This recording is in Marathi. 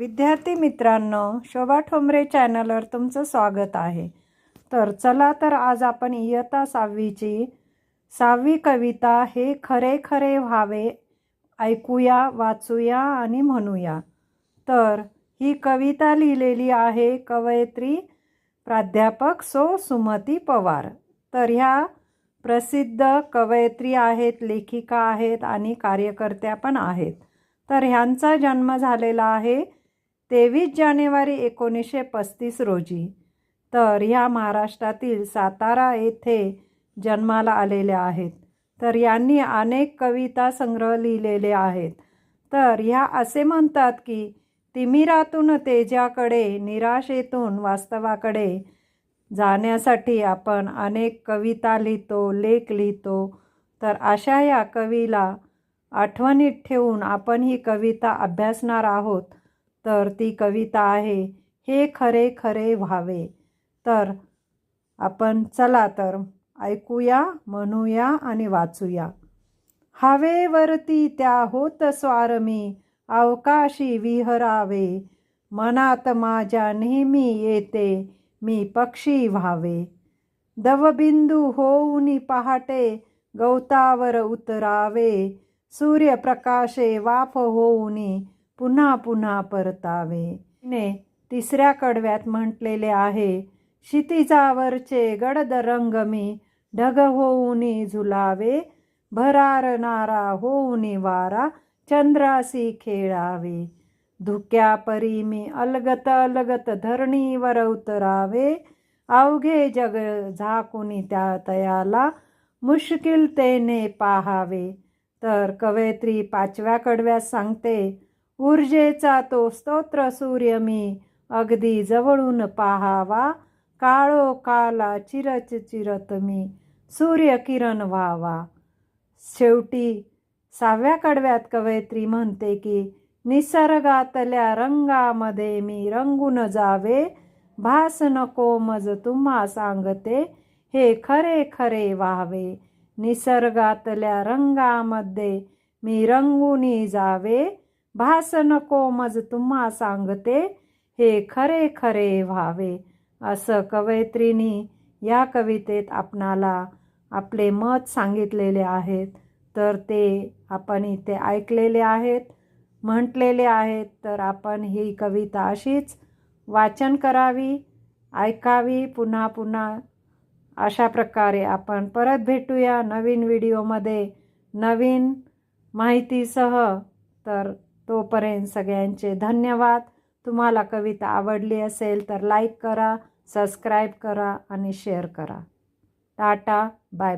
विद्यार्थी मित्रांनो शोभा ठोंबरे चॅनलवर तुमचं स्वागत आहे. तर चला तर आज आपण इयत्ता सहावीची सहावी कविता हे खरे खरे व्हावे ऐकूया वाचूया आणि म्हणूया. तर ही कविता लिहिलेली आहे कवयित्री प्राध्यापक सो सुमती पवार. तर ह्या प्रसिद्ध कवयित्री आहेत लेखिका आहेत आणि कार्यकर्त्या पण आहेत. तर ह्यांचा जन्म झालेला आहे तेवीस जानेवारी एकोणीसशे पस्तीस रोजी. तर ह्या महाराष्ट्रातील सातारा येथे जन्माला आलेल्या आहेत. तर यांनी अनेक कविता संग्रह लिहिलेले आहेत. तर ह्या असे म्हणतात की तिमिरातून तेजाकडे निराशेतून वास्तवाकडे जाण्यासाठी आपण अनेक कविता लिहितो लेख लिहितो. तर अशा या कवीला आठवणीत ठेवून आपण ही कविता अभ्यासणार आहोत. तर ती कविता आहे हे खरे खरे व्हावे. तर आपण चला तर ऐकूया म्हणूया आणि वाचूया. हवेवरती त्या होत स्वार मी अवकाशी विहरावे. मनात माझ्या नेहमी येते मी पक्षी व्हावे. दवबिंदू होऊनी पहाटे गवतावर उतरावे. सूर्यप्रकाशे वाफ होऊनी पुन्हा पुन्हा परतावे. ने तिसऱ्या कडव्यात म्हटलेले आहे क्षितिजावरचे गडद रंग मी ढग होऊनी झुलावे भरारणारा होऊनी वारा चंद्रासी खेळावे. धुक्या परी मी अलगत अलगत धरणीवर उतरावे. अवघे जग झाकुनी त्या तयाला मुश्किलतेने पाहावे. तर कवयित्री पाचव्या कडव्यात सांगते ऊर्जेचा तो स्तोत्र सूर्य मी. अगदी जवळून पाहावा काळो काला चिरच चिरत मी. सूर्यकिरण व्हावा. शेवटी सहाव्या कडव्यात कवयित्री म्हणते की निसर्गातल्या रंगामध्ये मी रंगून जावे. भास नको मज तुम्हा सांगते हे खरे खरे व्हावे. निसर्गातल्या रंगामध्ये मी रंगुनी जावे. भास नको मज तुम्हा सांगते हे खरे खरे व्हावे. असं कवयित्रीनी या कवितेत आपणाला आपले मत सांगितलेले आहेत. तर ते आपण इथे ऐकलेले आहेत म्हटलेले आहेत. तर आपण ही कविता अशीच वाचन करावी ऐकावी. पुन्हा पुन्हा अशा प्रकारे आपण परत भेटूया नवीन व्हिडिओमध्ये नवीन माहितीसह. तर तोपर्यंत सगळ्यांचे धन्यवाद. तुम्हाला कविता आवडली असेल तर लाईक करा सबस्क्राईब करा आणि शेअर करा. Tata bye